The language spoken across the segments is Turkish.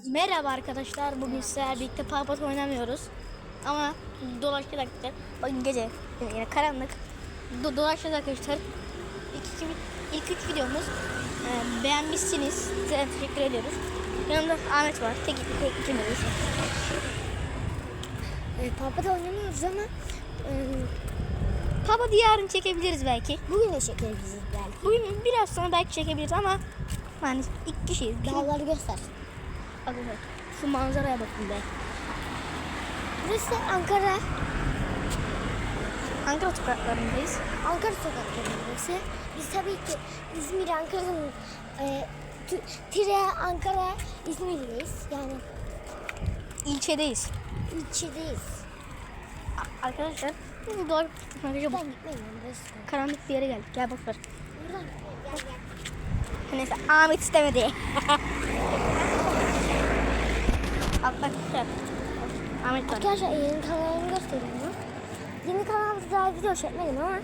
Merhaba arkadaşlar. Bugün sizlerle birlikte Palpat oynamıyoruz. Ama dolaştık arkadaşlar. Bakın gece yine karanlık. Do dolaştık arkadaşlar. İlk iki, ilk üç videomuz. Ee, beğenmişsiniz. Size teşekkür ediyoruz. Yanımda Ahmet var. Tek, tek ikimiziz. E, Papa da oynamıyoruz ama e, Palpat'ı yarın çekebiliriz belki. bugün de çekebiliriz belki. Bugün biraz sonra belki çekebiliriz ama yani iki kişiyiz. Dağları göster. Arkadaşlar şu manzaraya bakın be. Burası Ankara. Ankara sokaklarındayız. Ankara sokakları burası. Biz tabii ki İzmir, Ankara'nın e, Tire, Ankara, İzmir'deyiz. Yani İlçedeyiz. ilçedeyiz. A- Arkadaşlar bu doğru arkadaşlar, bu karanlık bir yere geldik. Gel boş ver. Buradan gel gel. Neyse Ahmet istemedi. Ahmet var. Arkadaşlar yeni kanalımı göstereyim mi? Yeni kanalımda daha video çekmedim ama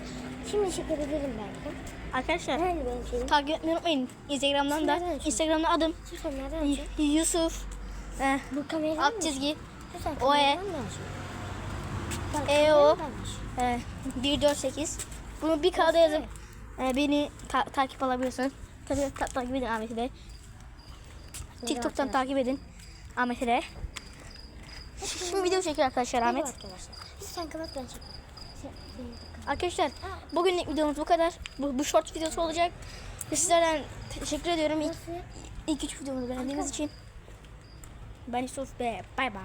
şimdi çekebilirim belki. Arkadaşlar Nerede benim şeyim? takip etmeyi unutmayın. Instagram'dan da Nereden açayım? Instagram'da adım Şuradan nereden? Y- Yusuf e, Bu kamerayı alt mı? çizgi Lütfen O E. kameradan da aç. Bak, E, O. kameradan aç. e, 148. Bunu bir kağıda yazıp e, beni ta- takip alabiliyorsunuz. Tabii ta- takip edin Ahmet'i de. TikTok'tan takip edin Ahmet'i de. Şimdi video çekiyor arkadaşlar Ahmet. arkadaşlar. Lütfen kapat ben çekeyim. Sen- kapat. Arkadaşlar bugünlük videomuz bu kadar. Bu, bu short videosu olacak. Sizlerden teşekkür ediyorum ilk, ilk üç videomuzu beğendiğiniz için. Ben Yusuf ve bay bay.